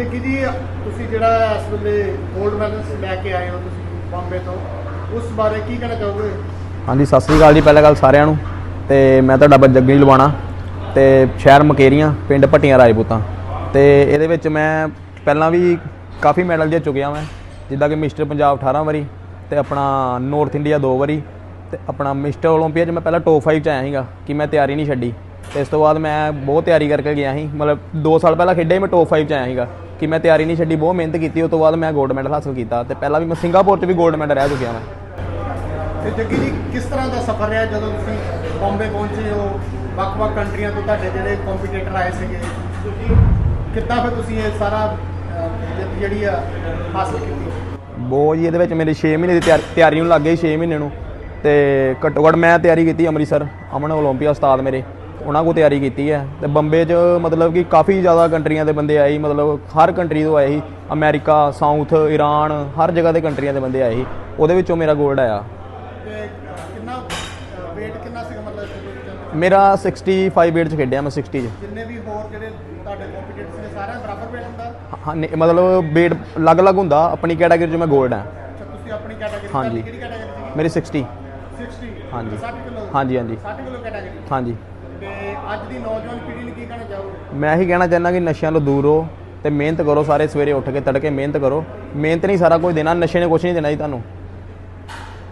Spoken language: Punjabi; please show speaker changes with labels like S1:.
S1: ਜੱਗੀ ਜੀ ਤੁਸੀਂ ਜਿਹੜਾ ਇਸ ਵੇਲੇ 골ਡ ਮੈਡਲ ਲੈ ਕੇ ਆਏ ਹੋ ਤੁਸੀਂ ਬੰਬੇ ਤੋਂ, ਉਸ ਬਾਰੇ ਕੀ ਕਹਿਣਾ ਚਾਹੋਗੇ?
S2: ਹਾਂਜੀ, ਸਤਿ ਸ੍ਰੀ ਅਕਾਲ ਜੀ, ਪਹਿਲਾਂ ਗੱਲ ਸਾਰਿਆਂ ਨੂੰ। ਤੇ ਮੈਂ ਤੁਹਾਡਾ ਬੱਚਾ ਜੱਗੀ ਲਵਾਣਾ ਤੇ ਸ਼ਹਿਰ ਮਕੇਰੀਆਂ, ਪਿੰਡ ਭੱਟੀਆਂ ਰਾਜਪੂਤਾਂ। ਤੇ ਇਹਦੇ ਵਿੱਚ ਮੈਂ ਪਹਿਲਾਂ ਵੀ ਕਾਫੀ ਮੈਡਲ ਜਿੱਤ ਚੁੱਕਿਆ ਮੈਂ ਜਿੱਦਾਂ ਕਿ ਮਿਸਟਰ ਪੰਜਾਬ 18 ਵਾਰੀ ਤੇ ਆਪਣਾ ਨਾਰਥ ਇੰਡੀਆ ਦੋ ਵਾਰੀ ਤੇ ਆਪਣਾ ਮਿਸਟਰ ਓਲੰਪੀਆ 'ਚ ਮੈਂ ਪਹਿਲਾਂ ਟੌਪ 5 'ਚ ਆਇਆ ਸੀਗਾ, ਕਿ ਮੈਂ ਤਿਆਰੀ ਨਹੀਂ ਛੱਡੀ। ਤੇ ਇਸ ਤੋਂ ਬਾਅਦ ਮੈਂ ਬਹੁਤ ਤਿਆਰੀ ਕਰਕੇ ਗਿਆ ਸੀ, ਮਤਲਬ 2 ਸਾਲ ਪਹਿਲਾਂ ਖੇਡਿਆ ਸੀ, ਮੈਂ ਟੌਪ 5 'ਚ ਆਇਆ ਸੀਗਾ। ਕਿ ਮੈਂ ਤਿਆਰੀ ਨਹੀਂ ਛੱਡੀ ਬਹੁਤ ਮਿਹਨਤ ਕੀਤੀ ਉਸ ਤੋਂ ਬਾਅਦ ਮੈਂ 골ਡ ਮੈਡਲ ਹਾਸਲ ਕੀਤਾ ਤੇ ਪਹਿਲਾਂ ਵੀ ਮੈਂ ਸਿੰਗਾਪੁਰ 'ਚ ਵੀ 골ਡ ਮੈਡਲ ਰਹਿ ਚੁੱਕਿਆ ਮੈਂ।
S1: ਤੇ ਜੱਗੀ ਜੀ ਕਿਸ ਤਰ੍ਹਾਂ ਦਾ ਸਫ਼ਰ ਰਿਹਾ ਜਦੋਂ ਤੁਸੀਂ ਬੰਬੇ ਪਹੁੰਚੇ ਹੋ? ਵੱਖ-ਵੱਖ ਕੰਟਰੀਆਂ ਤੋਂ ਤੁਹਾਡੇ ਜਿਹੜੇ ਕੰਪੀਟੀਟਰ ਆਏ ਸੀਗੇ ਕਿੱਦਾਂ ਫਿਰ ਤੁਸੀਂ ਇਹ ਸਾਰਾ ਜਿਹੜੀ ਆ ਹਾਸਲ ਕੀਤੀ?
S2: ਬਹੁਤ ਜੀ ਇਹਦੇ ਵਿੱਚ ਮੇਰੇ 6 ਮਹੀਨੇ ਦੀ ਤਿਆਰ- ਨੂੰ ਲੱਗ ਗਈ 6 ਮਹੀਨੇ ਨੂੰ ਤੇ ਘੱਟੋ ਘੱਟ ਮੈਂ ਤਿਆਰੀ ਕੀਤੀ ਅੰਮ੍ਰਿਤਸਰ ਅਮਨ ਓਲੰਪੀਆ ਉਸਤਾਦ ਮੇਰੇ। ਉਹਨਾਂ ਕੋਲ ਤਿਆਰੀ ਕੀਤੀ ਹੈ। ਤੇ ਬੰਬੇ 'ਚ ਮਤਲਬ ਕਿ ਕਾਫੀ ਜ਼ਿਆਦਾ ਕੰਟਰੀਆਂ ਦੇ ਬੰਦੇ ਆਏ ਸੀ ਮਤਲਬ ਹਰ ਕੰਟਰੀ ਤੋਂ ਆਏ ਸੀ। ਅਮਰੀਕਾ ਸਾਊਥ ਈਰਾਨ ਹਰ ਜਗ੍ਹਾ ਦੇ ਕੰਟਰੀਆਂ ਦੇ ਬੰਦੇ ਆਏ ਸੀ। ਉਹਦੇ ਵਿੱਚੋਂ ਮੇਰਾ 골ਡ ਆਇਆ
S1: ਕਿੰਨਾ weight ਕਿੰਨਾ ਸੀਗਾ ਮਤਲਬ
S2: ਮੇਰਾ 65 weight 'ਚ ਖੇਡਿਆ ਮੈਂ 60 'ਚ।
S1: ਜਿੰਨੇ ਵੀ ਹੋਰ ਜਿਹੜੇ ਤੁਹਾਡੇ ਕੰਪੀਟੀਟਰ ਨੇ ਸਾਰਿਆਂ ਬਰਾਬਰ weight ਹੁੰਦਾ?
S2: ਹਾਂ ਮਤਲਬ weight ਅਲੱਗ-ਅਲੱਗ ਹੁੰਦਾ ਆਪਣੀ ਕੈਟਾਗਰੀ 'ਚ ਮੈਂ 골ਡ ਆ
S1: ਅੱਛਾ ਤੁਸੀਂ ਆਪਣੀ ਕੈਟਾਗਰੀ
S2: ਹਾਂਜੀ।
S1: ਕਿਹੜੀ ਕੈਟਾਗਰੀ ਸੀ
S2: ਮੇਰੀ 60
S1: 60
S2: ਹਾਂਜੀ।
S1: 60 ਕਿਲੋ?
S2: ਹਾਂਜੀ ਹਾਂਜੀ।
S1: 60 ਕਿਲੋ ਕੈਟਾਗਰੀ
S2: ਹਾਂਜੀ।
S1: ਤੇ ਅੱਜ ਦੀ ਨੌਜਵਾਨ ਪੀੜ੍ਹੀ ਨੂੰ ਕੀ ਕਹਿਣਾ ਚਾਹੋਗੇ?
S2: ਮੈਂ ਇਹੀ ਕਹਿਣਾ ਚਾਹੁੰਦਾ ਕਿ ਨਸ਼ਿਆਂ ਤੋਂ ਦੂਰ ਰਹੋ ਤੇ ਮਿਹਨਤ ਕਰੋ, ਸਾਰੇ ਸਵੇਰੇ ਉੱਠ ਕੇ ਤੜਕੇ ਮਿਹਨਤ ਕਰੋ। ਮਿਹਨਤ ਨਹੀਂ ਸਾਰਾ ਕੁਝ ਦੇਣਾ, ਨਸ਼ੇ ਨੇ ਕੁਝ ਨਹੀਂ ਦੇਣਾ ਜੀ ਤੁਹਾਨੂੰ।